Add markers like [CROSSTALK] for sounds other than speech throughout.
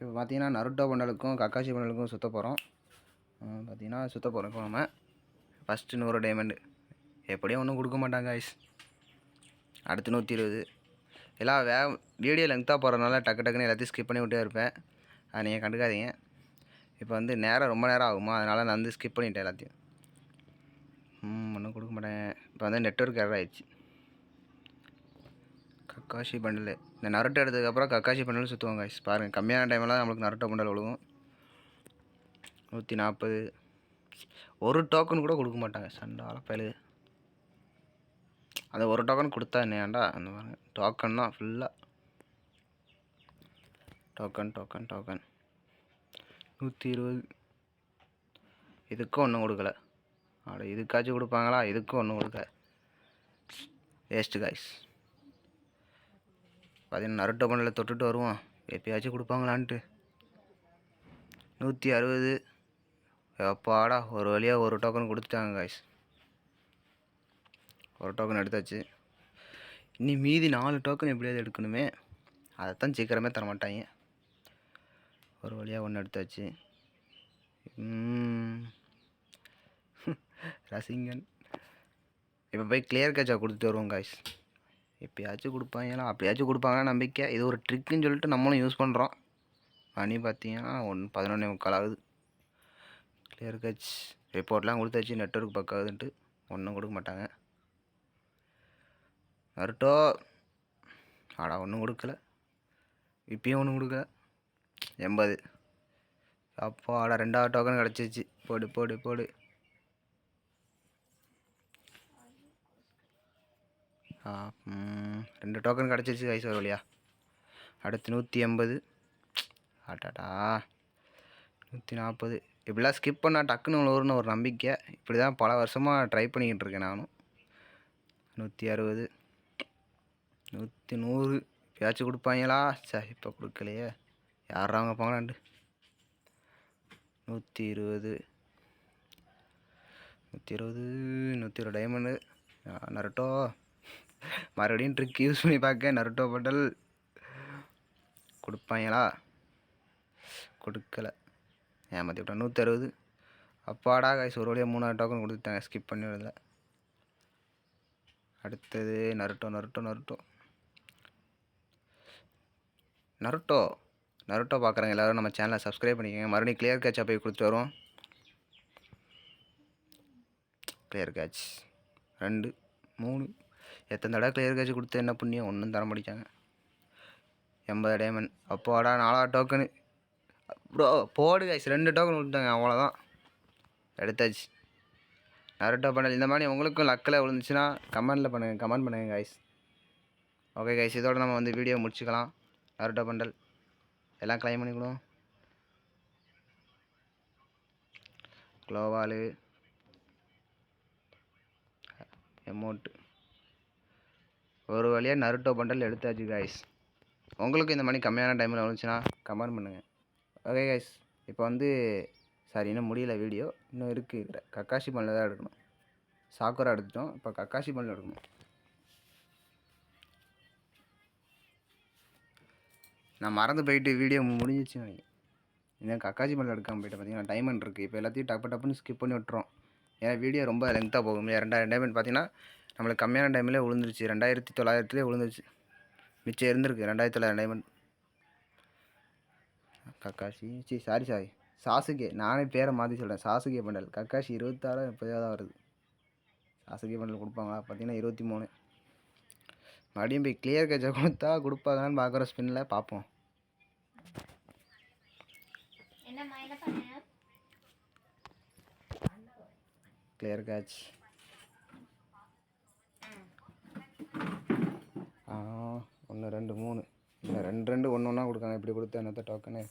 இப்போ பார்த்தீங்கன்னா Naruto பண்டலுக்கும் Kakashi பண்டலுக்கும் சுற்ற போகிறோம் பார்த்தீங்கன்னா சுற்ற போகிறோம் இப்போ நம்ம. ஃபஸ்ட்டு நூறு டைமண்டு எப்படியும் ஒன்றும் கொடுக்க மாட்டாங்க ஐஸ் அடுத்து நூற்றி இருபது. எல்லாம் வே வீடியோ லெங்க்த்தாக போகிறதுனால டக்கு டக்குன்னு எல்லாத்தையும் ஸ்கிப் பண்ணி விட்டே இருப்பேன். அதை நீங்கள் கண்டுக்காதீங்க. இப்போ வந்து நேரம் ரொம்ப நேரம் ஆகுமா? அதனால் நான் வந்து ஸ்கிப் பண்ணிட்டேன் எல்லாத்தையும். ம் ஒன்றும் கொடுக்க மாட்டேன். இப்போ வந்து நெட்ஒர்க் எரர் ஆயிடுச்சு. Kakashi bundle. இந்த நரட்டை எடுத்ததுக்கப்புறம் கக்காஷி பண்டல் சுற்றுவாங்க guys. பாருங்கள் கம்மியான டைம்லாம் நம்மளுக்கு நரட்டை பண்டல் விழுகும் நூற்றி நாற்பது ஒரு டோக்கன் கூட கொடுக்க மாட்டாங்க சண்டால பயலு. அந்த ஒரு டோக்கன் கொடுத்தா என்னையாண்டா? அந்த பாருங்க டோக்கன் தான் ஃபுல்லாக டோக்கன் டோக்கன் டோக்கன் நூற்றி இருபது இதுக்கும் ஒன்றும் கொடுக்கல. அட இதுக்காச்சும் கொடுப்பாங்களா? இதுக்கும் ஒன்றும் கொடுக்கல. வேஸ்ட்டு காய்ஸ் பார்த்தீங்கன்னா நருட்டோ பண்டில் தொட்டுட்டு வருவோம். எப்பயாச்சும் கொடுப்பாங்களான்ட்டு. நூற்றி அறுபது. எப்பாடா ஒரு வழியாக ஒரு டோக்கன் கொடுத்துட்டாங்க காய்ஸ் ஒரு டோக்கன் எடுத்தாச்சு. இனி மீதி நாலு டோக்கன் எப்படியாவது எடுக்கணுமே. அதைத்தான் சீக்கிரமே தர மாட்டாங்க ஒரு வழியாக ஒன்று எடுத்தாச்சு. [LAUGHS] ரசிங்கன் இப்போ போய் கிளியர் கேட்சா கொடுத்துட்டு வருவோம் காய்ஸ் எப்பயாச்சும் கொடுப்பாங்களா அப்படியாச்சும் கொடுப்பாங்க நம்பிக்கை. இது ஒரு ட்ரிக்குன்னு சொல்லிட்டு நம்மளும் யூஸ் பண்ணுறோம் மணி பார்த்தீங்கன்னா ஒன்று பதினொன்னே முக்கால் ஆகுது. கிளியர் கட்ச் ரிப்போர்ட்லாம் கொடுத்தாச்சு. நெட்ஒர்க் பக்காதுன்ட்டு ஒன்றும் கொடுக்க மாட்டாங்க. நருட்டோ. ஆடா ஒன்றும் கொடுக்கல. இப்பயும் ஒன்றும் கொடுக்கல. எண்பது. அப்போ ஆடா ரெண்டாவது டோக்கன் கிடச்சிச்சு போடு போடு போடு. ரெண்டு டோக்கன் கிடச்சிருச்சு கைஸ் ஒரு வழியா. அடுத்து நூற்றி எண்பது. ஆட்டாடா நூற்றி நாற்பது இப்படிலாம் ஸ்கிப் பண்ணால் டக்குன்னு வரும்னு ஒரு நம்பிக்கை. இப்படி தான் பல வருஷமாக ட்ரை பண்ணிக்கிட்டு இருக்கேன் நானும். நூற்றி அறுபது. நூற்றி நூறு. எப்பயாச்சும் கொடுப்பாங்களா? சார் இப்போ கொடுக்கலையே. யாரா அவங்க போங்களாண்டு நூற்றி இருபது. நூற்றி இருபது நூற்றி இருபது டைமண்டு நரட்டோ. மறுபடியும் ட்ரிக் யூஸ் பண்ணி பார்க்க நருட்டோ பட்டல் கொடுப்பாங்களா கொடுக்கல. ஏமாற்றி விட்டேன் நூற்றி அறுபது அப்பாடா காய்ஸ் ஒரு வழியாக மூணாவது டோக்கன் கொடுத்துட்டாங்க ஸ்கிப் பண்ணி விடல. அடுத்தது Naruto Naruto Naruto. Naruto. Naruto பார்க்குறவங்க எல்லோரும் நம்ம சேனலை சப்ஸ்கிரைப் பண்ணிக்கோங்க. மறுபடியும் கிளியர் கேட்சாக போய் கொடுத்துட்டு வரோம் கிளியர் கேட்ச் ரெண்டு மூணு. எத்தனை தடவை கிளியர் கேட்ச் கொடுத்து என்ன புண்ணியம்? ஒன்றும் தர முடிச்சாங்க எண்பது டைமண்ட் அப்போடா நாலாவது டோக்கனு ப்ரோ போடு கைஸ் ரெண்டு டோக்கன் கொடுத்தாங்க அவ்வளோதான் எடுத்தாச்சு. நரட்டோ பண்ணல். இந்த மாதிரி உங்களுக்கும் லக்கில் விழுந்துச்சுன்னா கமெண்டில் பண்ணுங்கள் கமெண்ட் பண்ணுங்கள் கைஸ் ஓகே கைஸ் இதோட நம்ம வந்து வீடியோ முடிச்சுக்கலாம். Naruto bundle. எல்லாம் கிளைம் பண்ணிக்கணும் க்ளோவாலு எமௌண்ட்டு ஒரு வழியாக நருட்டோ பண்டல் எடுத்தாச்சு காய்ஸ் உங்களுக்கு இந்த மாதிரி கம்மியான டைமில் வந்துச்சுன்னா கமெண்ட் பண்ணுங்கள் ஓகே கைஸ் இப்போ வந்து சாரி இன்னும் முடியல வீடியோ இன்னும் இருக்குது கக்காஷி பண்டில் தான் எடுக்கணும். சாக்குரா எடுத்துட்டோம். இப்போ கக்காஷி பண்டில் எடுக்கணும். நான் மறந்து போயிட்டு வீடியோ முடிஞ்சிச்சு நினைக்கிறேன். இன்னும் கக்காச்சி மலை எடுக்காமல் போயிட்டு பார்த்தீங்கன்னா டைமண்ட் இருக்குது இப்போ எல்லாத்தையும் டப்பு டப்புன்னு ஸ்கிப் பண்ணி விட்டுறோம். ஏன்னா வீடியோ ரொம்ப லென்த்தாக போகும் ரெண்டாயிரம் டைமண்ட் பார்த்தீங்கன்னா நம்மளுக்கு கம்மியான டைமில் விழுந்துருச்சு. ரெண்டாயிரத்தி தொள்ளாயிரத்துலேயே விழுந்துருச்சு. மிச்சம் இருந்திருக்கு. ரெண்டாயிரத்தி தொள்ளாயிரம் டைமண்ட் கக்காஷி சி சாரி சாரி சாசுகே. நானே பேரை மாற்றி சொல்கிறேன் சாசுகே பண்டல். கக்காஷி இருபத்தாறு முப்பதாக தான் வருது. சாசுகே பண்டல் கொடுப்பாங்களா? பார்த்தீங்கன்னா இருபத்தி மூணு. மறுபடியும் போய் கிளியர் கேட்சை கொடுத்தா கொடுப்பாங்கன்னு பார்க்குற ஸ்பின்னில் பார்ப்போம். கிளியர் கேட்ச் ஆ ஒன்று ரெண்டு மூணு. இல்லை ரெண்டு ரெண்டு ஒன்று ஒன்றா கொடுக்காங்க. இப்படி கொடுத்து என்னத்த டோக்கனு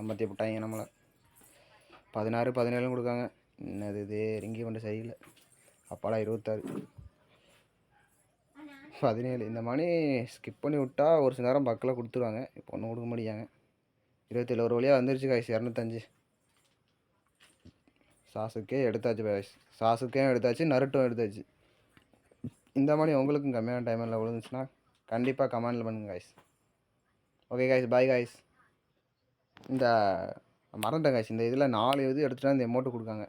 ஐம்பத்தி விட்டாங்க நம்மளை. பதினாறு பதினேழும் கொடுக்காங்க. என்னது இது? ரிங்கி பண்ண சரியில்லை அப்பாடா இருபத்தாறு. பதினேழு. இந்த மாதிரி ஸ்கிப் பண்ணி விட்டால் ஒரு சில நேரம் பக்கில் கொடுத்துருவாங்க. இப்போ ஒன்றும் கொடுக்க முடியாங்க இருபத்தேழு ஒரு வழியாக வந்துருச்சு காய்ஸ் இரநூத்தஞ்சு. சாசுக்கே எடுத்தாச்சு பாய்ஸ் சாசுக்கே எடுத்தாச்சு நருட்டும் எடுத்தாச்சு. இந்த மாதிரி உங்களுக்கும் கம்மியான டைமில் விழுந்துச்சுன்னா கண்டிப்பாக கமெண்டில் பண்ணுங்க guys okay guys bye guys இந்த மறந்துட்டேன் காய்ச்சி இந்த இதில் நாலு இது எடுத்துகிட்டு இந்த எமௌண்ட்டு கொடுக்காங்க.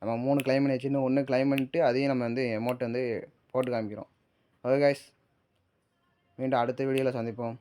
நம்ம மூணு கிளைம் பண்ணியாச்சு ஒன்று கிளைம் பண்ணிட்டு அதையும் நம்ம வந்து எமௌண்ட் வந்து போட்டு காமிக்கிறோம். ஓகே காய்ஸ் மீண்டும் அடுத்த வீடியோவில் சந்திப்போம்.